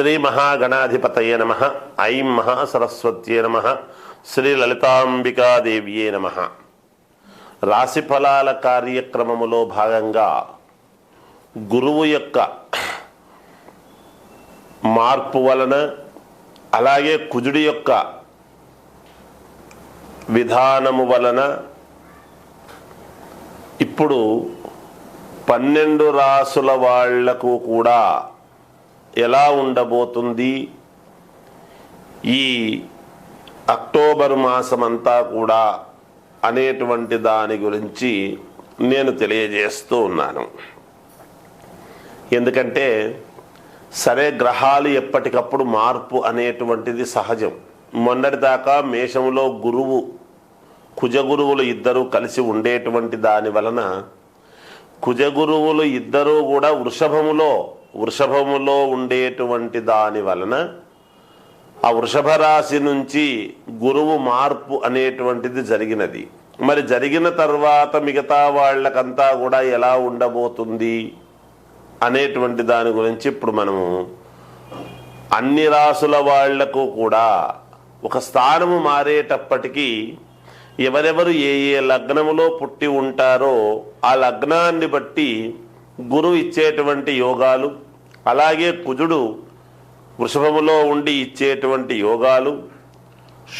శ్రీ మహాగణాధిపతయ నమ. ఐం మహాసరస్వత్యే నమ. శ్రీ లలితాంబికాదేవ్యే నమ. రాశి ఫలాల కార్యక్రమములో భాగంగా గురువు యొక్క మార్పు వలన అలాగే కుజుడి యొక్క విధానము వలన ఇప్పుడు పన్నెండు రాసుల వాళ్ళకు కూడా ఎలా ఉండబోతుంది? ఈ అక్టోబర్ మాసమంతా కూడా అనేటువంటి దాని గురించి నేను తెలియజేస్తూ ఉన్నాను. ఎందుకంటే సరే గ్రహాలు ఎప్పటికప్పుడు మార్పు అనేటువంటిది సహజం. మొన్నటిదాకా మేషంలో గురువు కుజగురువులు ఇద్దరు కలిసి ఉండేటువంటి దాని వలన కుజగురువులు ఇద్దరూ కూడా వృషభములో వృషభములో ఉండేటువంటి దాని వలన ఆ వృషభ రాశి నుంచి గురువు మార్పు అనేటువంటిది జరిగినది. మరి జరిగిన తర్వాత మిగతా వాళ్ళకంతా కూడా ఎలా ఉండబోతుంది అనేటువంటి దాని గురించి ఇప్పుడు మనము అన్ని రాసుల వాళ్ళకు కూడా ఒక స్థానము మారేటప్పటికీ ఎవరెవరు ఏ ఏ లగ్నములో పుట్టి ఉంటారో ఆ లగ్నాన్ని బట్టి గురువు ఇచ్చేటువంటి యోగాలు అలాగే కుజుడు వృషభములో ఉండి ఇచ్చేటువంటి యోగాలు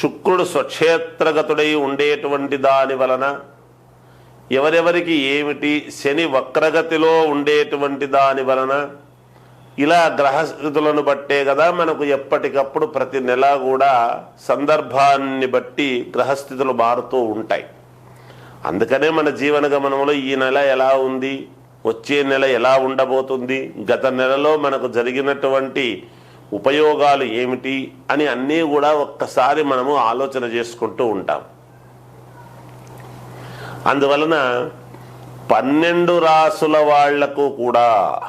శుక్రుడు స్వక్షేత్రగతుడై ఉండేటువంటి దాని వలన ఎవరెవరికి ఏమిటి శని వక్రగతిలో ఉండేటువంటి దాని వలన ఇలా గ్రహస్థితులను బట్టే కదా మనకు ఎప్పటికప్పుడు ప్రతి నెల కూడా సందర్భాన్ని బట్టి గ్రహస్థితులు మారుతూ ఉంటాయి. అందుకనే మన జీవన గమనంలో ఈ నెల ఎలా ఉంది? వచ్చే నెల ఎలా ఉండబోతుంది? గత నెలలో మనకు జరిగినటువంటి ఉపయోగాలు ఏమిటి? అని అన్నీ కూడా ఒక్కసారి మనము ఆలోచన చేసుకుంటూ ఉంటాం. అందువలన పన్నెండు రాసుల వాళ్ళకు కూడా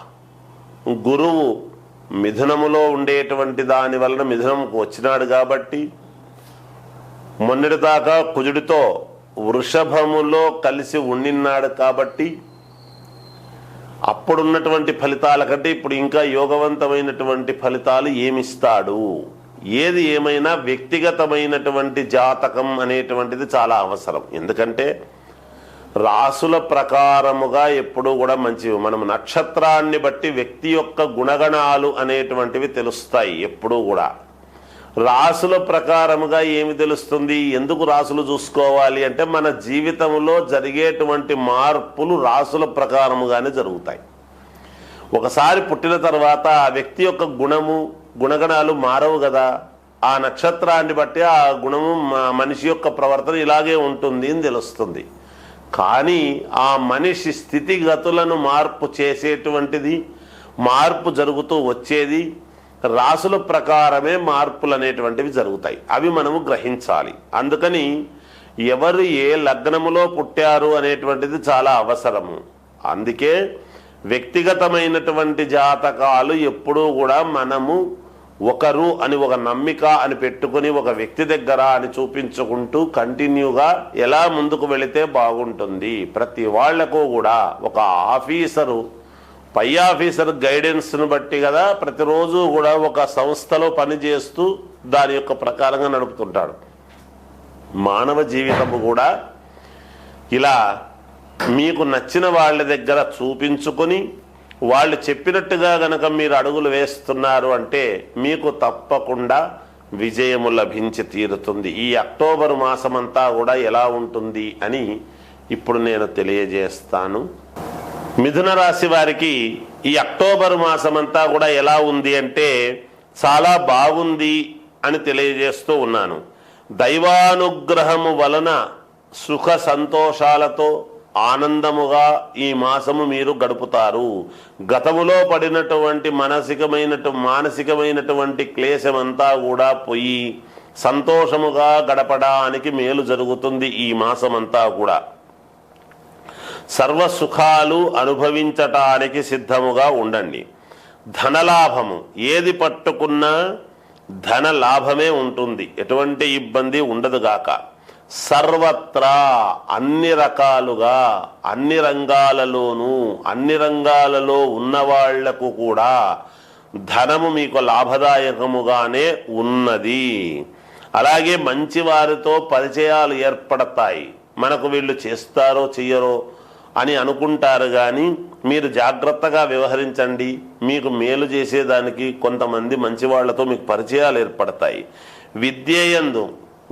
గురువు మిథునములో ఉండేటువంటి దాని వలన మిథునంకు వచ్చినాడు కాబట్టి మొన్నటిదాకా కుజుడితో వృషభములో కలిసి ఉండినాడు కాబట్టి అప్పుడున్నటువంటి ఫలితాల కంటే ఇప్పుడు ఇంకా యోగవంతమైనటువంటి ఫలితాలు ఏమిస్తాడు? ఏది ఏమైనా వ్యక్తిగతమైనటువంటి జాతకం అనేటువంటిది చాలా అవసరం. ఎందుకంటే రాసుల ప్రకారముగా ఎప్పుడూ కూడా మంచివి. మనం నక్షత్రాన్ని బట్టి వ్యక్తి యొక్క గుణగణాలు అనేటువంటివి తెలుస్తాయి ఎప్పుడూ కూడా. రాసుల ప్రకారముగా ఏమి తెలుస్తుంది? ఎందుకు రాసులు చూసుకోవాలి అంటే మన జీవితంలో జరిగేటువంటి మార్పులు రాసుల ప్రకారముగానే జరుగుతాయి. ఒకసారి పుట్టిన తర్వాత ఆ వ్యక్తి యొక్క గుణము గుణగణాలు మారవు కదా. ఆ నక్షత్రాన్ని బట్టి ఆ గుణము మ- మనిషి యొక్క ప్రవర్తన ఇలాగే ఉంటుంది అని తెలుస్తుంది. కానీ ఆ మనిషి స్థితిగతులను మార్పు చేసేటువంటిది మార్పు జరుగుతూ వచ్చేది రాసుల ప్రకారమే మార్పులు అనేటువంటివి జరుగుతాయి. అవి మనము గ్రహించాలి. అందుకని ఎవరు ఏ లగ్నములో పుట్టారు అనేటువంటిది చాలా అవసరము. అందుకే వ్యక్తిగతమైనటువంటి జాతకాలు ఎప్పుడూ కూడా మనము ఒకరు అని ఒక నమ్మిక అని పెట్టుకుని ఒక వ్యక్తి దగ్గర అని చూపించుకుంటూ కంటిన్యూగా ఎలా ముందుకు వెళితే బాగుంటుంది. ప్రతి వాళ్ళకు కూడా ఒక ఆఫీసరు పై ఆఫీసర్ గైడెన్స్ను బట్టి కదా ప్రతిరోజు కూడా ఒక సంస్థలో పనిచేస్తూ దాని యొక్క ప్రకారంగా నడుపుతుంటాడు. మానవ జీవితము కూడా ఇలా మీకు నచ్చిన వాళ్ళ దగ్గర చూపించుకొని వాళ్ళు చెప్పినట్టుగా గనక మీరు అడుగులు వేస్తున్నారు అంటే మీకు తప్పకుండా విజయము లభించి తీరుతుంది. ఈ అక్టోబర్ మాసమంతా కూడా ఎలా ఉంటుంది అని ఇప్పుడు నేను తెలియజేస్తాను. మిథున రాశి వారికి ఈ అక్టోబర్ మాసమంతా కూడా ఎలా ఉంది అంటే చాలా బాగుంది అని తెలియజేస్తూ ఉన్నాను. దైవానుగ్రహము వలన సుఖ సంతోషాలతో ఆనందముగా ఈ మాసము మీరు గడుపుతారు. గతములో పడినటువంటి మానసికమైనటు మానసికమైనటువంటి క్లేశమంతా కూడా పోయి సంతోషముగా గడపడానికి మేలు జరుగుతుంది ఈ మాసమంతా కూడా. సర్వ సుఖాలు అనుభవించటానికి సిద్ధముగా ఉండండి. ధనలాభము ఏది పట్టుకున్నా ధన లాభమే ఉంటుంది. ఎటువంటి ఇబ్బంది ఉండదుగాక సర్వత్రా అన్ని రకాలుగా అన్ని రంగాలలోనూ అన్ని రంగాలలో ఉన్నవాళ్ళకు కూడా ధనము మీకు లాభదాయకముగానే ఉన్నది. అలాగే మంచి వారితో పరిచయాలు ఏర్పడతాయి. మనకు వీళ్ళు చేస్తారో చెయ్యరో అని అనుకుంటారు కానీ మీరు జాగ్రత్తగా వ్యవహరించండి. మీకు మేలు చేసేదానికి కొంతమంది మంచివాళ్ళతో మీకు పరిచయాలు ఏర్పడతాయి. విద్యయందు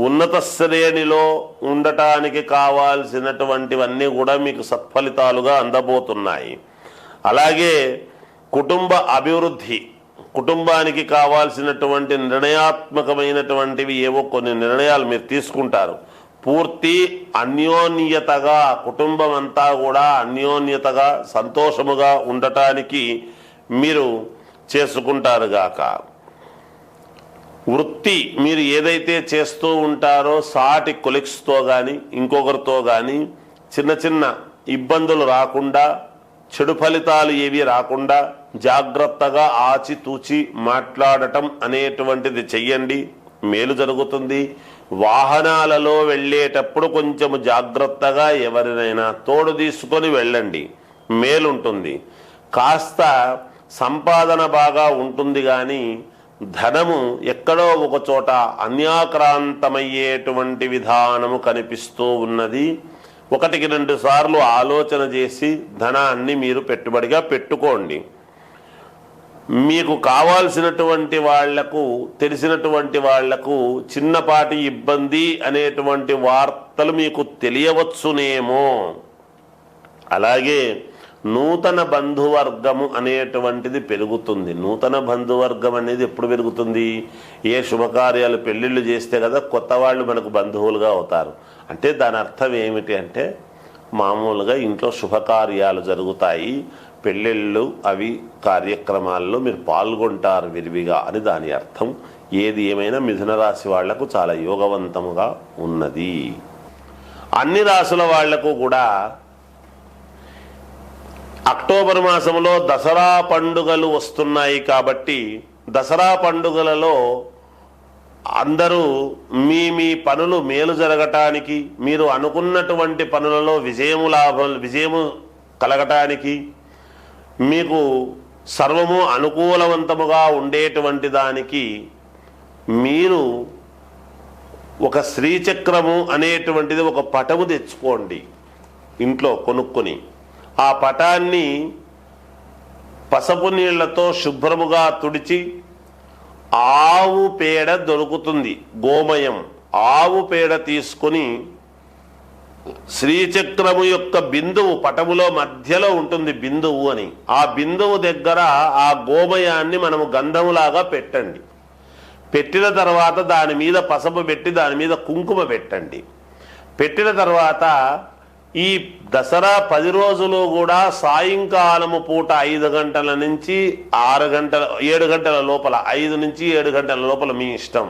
ఉన్నత శ్రేణిలో ఉండటానికి కావాల్సినటువంటివన్నీ కూడా మీకు సత్ఫలితాలుగా అందబోతున్నాయి. అలాగే కుటుంబ అభివృద్ధి కుటుంబానికి కావాల్సినటువంటి నిర్ణయాత్మకమైనటువంటివి ఏవో కొన్ని నిర్ణయాలు మీరు తీసుకుంటారు. పూర్తి అన్యోన్యతగా కుటుంబం అంతా కూడా అన్యోన్యతగా సంతోషముగా ఉండటానికి మీరు చేసుకుంటారు గాక వృత్తి మీరు ఏదైతే చేస్తూ ఉంటారో సాటి కొలిక్స్తో కానీ ఇంకొకరితో కానీ చిన్న చిన్న ఇబ్బందులు రాకుండా చెడు ఫలితాలు ఏవి రాకుండా జాగ్రత్తగా ఆచితూచి మాట్లాడటం అనేటువంటిది చెయ్యండి. మేలు జరుగుతుంది. వాహనాలలో వెళ్ళేటప్పుడు కొంచెం జాగ్రత్తగా ఎవరినైనా తోడు తీసుకొని వెళ్ళండి. మేలుంటుంది. కాస్త సంపాదన బాగా ఉంటుంది కానీ ధనము ఎక్కడో ఒక చోట అన్యాక్రాంతమయ్యేటువంటి విధానము కనిపిస్తూ ఉన్నది. ఒకటికి రెండు సార్లు ఆలోచన చేసి ధనాన్ని మీరు పెట్టుబడిగా పెట్టుకోండి. మీకు కావాల్సినటువంటి వాళ్ళకు తెలిసినటువంటి వాళ్ళకు చిన్నపాటి ఇబ్బంది అనేటువంటి వార్తలు మీకు తెలియవచ్చునేమో. అలాగే నూతన బంధువర్గము అనేటువంటిది పెరుగుతుంది. నూతన బంధువర్గం అనేది ఎప్పుడు పెరుగుతుంది? ఏ శుభకార్యాలు పెళ్ళిళ్ళు చేస్తే కదా కొత్త వాళ్ళు మనకు బంధువులుగా అవుతారు. అంటే దాని అర్థం ఏమిటి అంటే మామూలుగా ఇంట్లో శుభకార్యాలు జరుగుతాయి. పెళ్ళిళ్ళు అవి కార్యక్రమాల్లో మీరు పాల్గొంటారు విరివిగా అని దాని అర్థం. ఏది ఏమైనా మిథున రాశి వాళ్ళకు చాలా యోగవంతముగా ఉన్నది. అన్ని రాసుల వాళ్ళకు కూడా అక్టోబర్ మాసంలో దసరా పండుగలు వస్తున్నాయి కాబట్టి దసరా పండుగలలో అందరూ మీ మీ పనులు మేలు జరగటానికి మీరు అనుకున్నటువంటి పనులలో విజయము లాభం విజయము కలగటానికి మీకు సర్వము అనుకూలవంతముగా ఉండేటువంటి దానికి మీరు ఒక శ్రీచక్రము అనేటువంటిది ఒక పటము తెచ్చుకోండి ఇంట్లో కొనుక్కొని. ఆ పటాన్ని పసపు నీళ్ళతో శుభ్రముగా తుడిచి ఆవు పేడ దొరుకుతుంది. గోమయం ఆవు పేడ తీసుకొని శ్రీచక్రము యొక్క బిందువు పటములో మధ్యలో ఉంటుంది బిందువు అని. ఆ బిందువు దగ్గర ఆ గోమయాన్ని మనము గంధములాగా పెట్టండి. పెట్టిన తర్వాత దాని మీద పసపు పెట్టి దాని మీద కుంకుమ పెట్టండి. పెట్టిన తర్వాత ఈ దసరా పది రోజులు కూడా సాయంకాలము పూట ఐదు గంటల నుంచి ఆరు గంటల ఏడు గంటల లోపల ఐదు నుంచి ఏడు గంటల లోపల మీ ఇష్టం.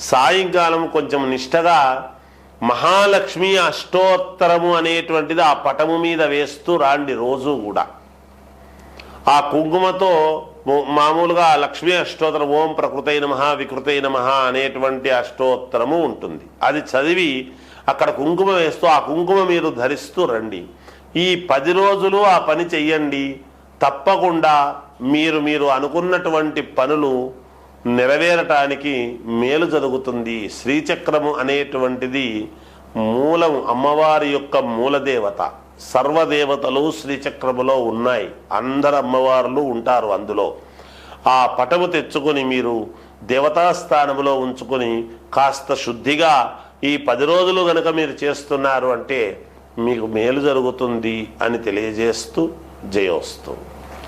సాయంకాలం కొంచెం నిష్టగా మహాలక్ష్మి అష్టోత్తరము అనేటువంటిది ఆ పటము మీద వేస్తూ రాండి రోజు కూడా. ఆ కుంకుమతో మామూలుగా లక్ష్మీ అష్టోత్తరం ఓం ప్రకృతైన మహా వికృతైన మహా అనేటువంటి అష్టోత్తరము ఉంటుంది. అది చదివి అక్కడ కుంకుమ వేస్తూ ఆ కుంకుమ మీరు ధరిస్తూ రండి. ఈ పది రోజులు ఆ పని చెయ్యండి. తప్పకుండా మీరు మీరు అనుకున్నటువంటి పనులు నెరవేరటానికి మేలు జరుగుతుంది. శ్రీచక్రము అనేటువంటిది మూలం అమ్మవారి యొక్క మూలదేవత. సర్వదేవతలు శ్రీచక్రములో ఉన్నాయి. అందరు అమ్మవార్లు ఉంటారు అందులో. ఆ పటము తెచ్చుకొని మీరు దేవతాస్థానములో ఉంచుకొని కాస్త శుద్ధిగా ఈ పది రోజులు గనక మీరు చేస్తున్నారు అంటే మీకు మేలు జరుగుతుంది అని తెలియజేస్తూ జయోస్తు.